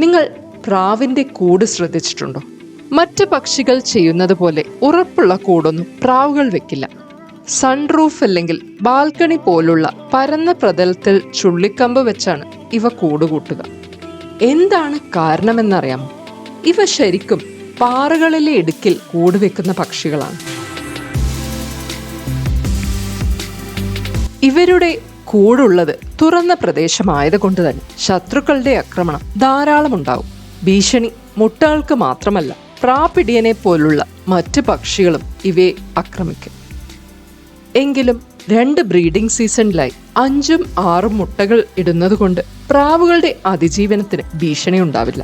നിങ്ങൾ പ്രാവിന്റെ കൂട് ശ്രദ്ധിച്ചിട്ടുണ്ടോ? മറ്റ് പക്ഷികൾ ചെയ്യുന്നത് പോലെ ഉറപ്പുള്ള കൂടൊന്നും പ്രാവുകൾ വെക്കില്ല. സൺറൂഫ് അല്ലെങ്കിൽ ബാൽക്കണി പോലുള്ള പരന്ന പ്രതലത്തിൽ ചുള്ളിക്കമ്പ് വെച്ചാണ് ഇവ കൂടുകൂട്ടുക എന്താണ് കാരണമെന്നറിയാമോ? ഇവ ശരിക്കും പാറകളിലെ ഇടുക്കിൽ കൂട് വെക്കുന്ന പക്ഷികളാണ്. ഇവരുടെ കൂടുള്ളത് തുറന്ന പ്രദേശമായതുകൊണ്ട് തന്നെ ശത്രുക്കളുടെ ആക്രമണം ധാരാളം ഉണ്ടാവും ഭീഷണി മുട്ടകൾക്ക് മാത്രമല്ല പ്രാപിടിയനെ പോലുള്ള മറ്റ് പക്ഷികളും ഇവയെ ആക്രമിക്കും. എങ്കിലും രണ്ട് ബ്രീഡിംഗ് സീസണിലായി അഞ്ചും ആറും മുട്ടകൾ ഇടുന്നതുകൊണ്ട് പ്രാവുകളുടെ അതിജീവനത്തിന് ഭീഷണി ഉണ്ടാവില്ല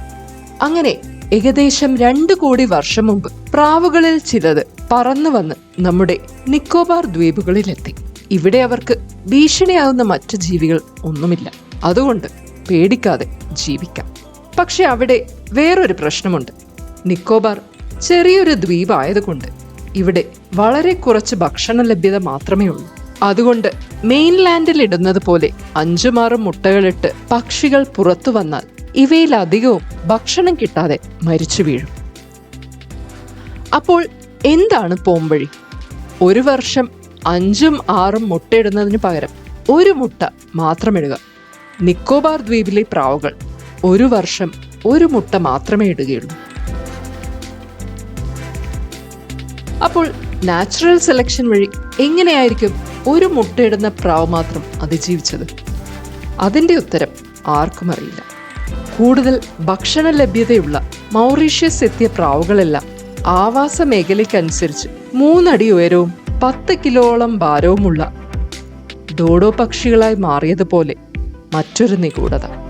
അങ്ങനെ ഏകദേശം രണ്ട് കോടി വർഷം മുമ്പ് പ്രാവുകളിൽ ചിലത് പറന്നു വന്ന് നമ്മുടെ നിക്കോബാർ ദ്വീപുകളിലെത്തി. ഇവിടെ അവർക്ക് ഭീഷണിയാവുന്ന മറ്റു ജീവികൾ ഒന്നുമില്ല. അതുകൊണ്ട് പേടിക്കാതെ ജീവിക്കാം. പക്ഷെ അവിടെ വേറൊരു പ്രശ്നമുണ്ട്. നിക്കോബാർ ചെറിയൊരു ദ്വീപായതുകൊണ്ട് ഇവിടെ വളരെ കുറച്ച് ഭക്ഷണ ലഭ്യത മാത്രമേ ഉള്ളൂ. അതുകൊണ്ട് മെയിൻലാൻഡിൽ ഇടുന്നത് പോലെ അഞ്ചുമാറും മുട്ടകളിട്ട് പക്ഷികൾ പുറത്തു വന്നാൽ ഇവയിലധികവും ഭക്ഷണം കിട്ടാതെ മരിച്ചു വീഴും. അപ്പോൾ എന്താണ് പോംവഴി? ഒരു വർഷം അഞ്ചും ആറും മുട്ടയിടുന്നതിന് പകരം ഒരു മുട്ട മാത്രമിടുക നിക്കോബാർ ദ്വീപിലെ പ്രാവുകൾ ഒരു വർഷം ഒരു മുട്ട മാത്രമേ ഇടുകയുള്ളൂ. അപ്പോൾ നാച്ചുറൽ സെലക്ഷൻ വഴി എങ്ങനെയായിരിക്കും ഒരു മുട്ടയിടുന്ന പ്രാവ് മാത്രം അതിജീവിച്ചത്? അതിന്റെ ഉത്തരം ആർക്കും അറിയില്ല. കൂടുതൽ ഭക്ഷണ ലഭ്യതയുള്ള മൗറീഷ്യസ് എത്തിയ പ്രാവുകളെല്ലാം ആവാസ മേഖലയ്ക്കനുസരിച്ച് മൂന്നടി ഉയരവും പത്ത് കിലോളം ഭാരവുമുള്ള ഡോഡോ പക്ഷികളായി മാറിയതുപോലെ മറ്റൊരു നിഗൂഢത.